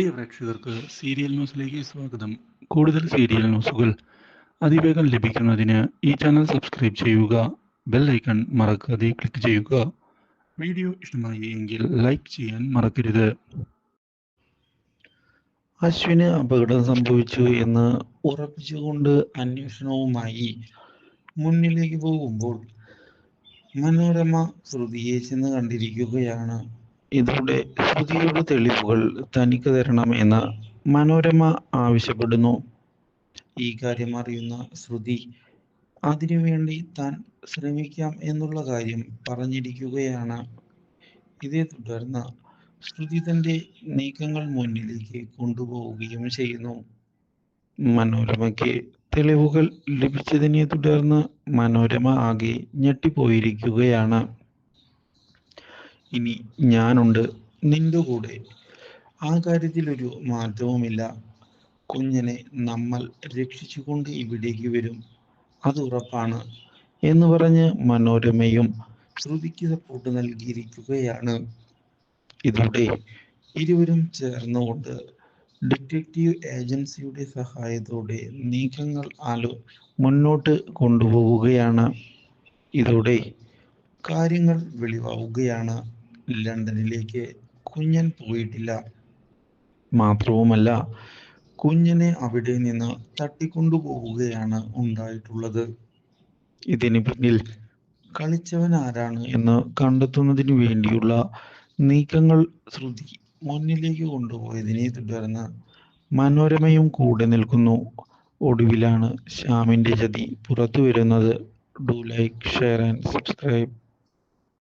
പ്രിയ പ്രേക്ഷകർക്ക് സീരിയൽ ന്യൂസിലേക്ക് സ്വാഗതം. കൂടുതൽ സീരിയൽ ന്യൂസുകൾ അതിവേഗം ലഭിക്കുന്നതിന് ഈ ചാനൽ സബ്സ്ക്രൈബ് ചെയ്യുക ബെൽ ഐക്കൺ മറക്കാതെ ക്ലിക്ക് ചെയ്യുക. വീഡിയോ ഇഷ്ടമായി എങ്കിൽ ലൈക്ക് ചെയ്യാൻ മറക്കരുത്. അശ്വിന് അപകടം സംഭവിച്ചു എന്ന് ഉറപ്പിച്ചുകൊണ്ട് അന്വേഷണവുമായി മുന്നിലേക്ക് പോകുമ്പോൾ മനോരമ ശ്രുതിയെ ചെന്ന് കണ്ടിരിക്കുകയാണ്. ഇതോടെ ശ്രുതിയുടെ തെളിവുകൾ തനിക്ക് തരണം എന്ന് മനോരമ ആവശ്യപ്പെടുന്നു. ഈ കാര്യം അറിയുന്ന ശ്രുതി അതിനുവേണ്ടി താൻ ശ്രമിക്കാം എന്നുള്ള കാര്യം പറഞ്ഞിരിക്കുകയാണ്. ഇതേ തുടർന്ന് ശ്രുതി തന്റെ നീക്കങ്ങൾ മുന്നിലേക്ക് കൊണ്ടുപോവുകയും ചെയ്യുന്നു. മനോരമയ്ക്ക് തെളിവുകൾ ലഭിച്ചതിനെ തുടർന്ന് മനോരമ ആകെ ഞെട്ടിപ്പോയിരിക്കുകയാണ്. ഇനി ഞാനുണ്ട് നിന്റെ കൂടെ. ആ കാര്യത്തിൽ ഒരു മാറ്റവുമില്ല കുഞ്ഞിനെ നമ്മൾ രക്ഷിച്ചുകൊണ്ട് ഇവിടേക്ക് വരും. അത് ഉറപ്പാണ് എന്ന് പറഞ്ഞ് മനോരമയും ശ്രുതിക്ക് സപ്പോർട്ട് നൽകിയിരിക്കുകയാണ്. ഇതോടെ ഇരുവരും ചേർന്നുകൊണ്ട് ഡിറ്റക്റ്റീവ് ഏജൻസിയുടെ സഹായത്തോടെ നീക്കങ്ങൾ ആലോ മുന്നോട്ട് കൊണ്ടുപോവുകയാണ്. ഇതോടെ കാര്യങ്ങൾ വെളിവാവുകയാണ്. ലണ്ടനിലേക്ക് കുഞ്ഞൻ പോയിട്ടില്ല. മാത്രവുമല്ല കുഞ്ഞിനെ അവിടെ നിന്ന് തട്ടിക്കൊണ്ടുപോവുകയാണ് ഉണ്ടായിട്ടുള്ളത്. ഇതിന് പിന്നിൽ കളിച്ചവൻ ആരാണ് എന്ന് കണ്ടെത്തുന്നതിന് വേണ്ടിയുള്ള നീക്കങ്ങൾ ശ്രുതി മുന്നിലേക്ക് കൊണ്ടുപോയതിനെ തുടർന്ന് മനോരമയും കൂടെ നിൽക്കുന്നു. ഒടുവിലാണ് ശ്യാമിന്റെ ചതി പുറത്തു വരുന്നത് do like share and subscribe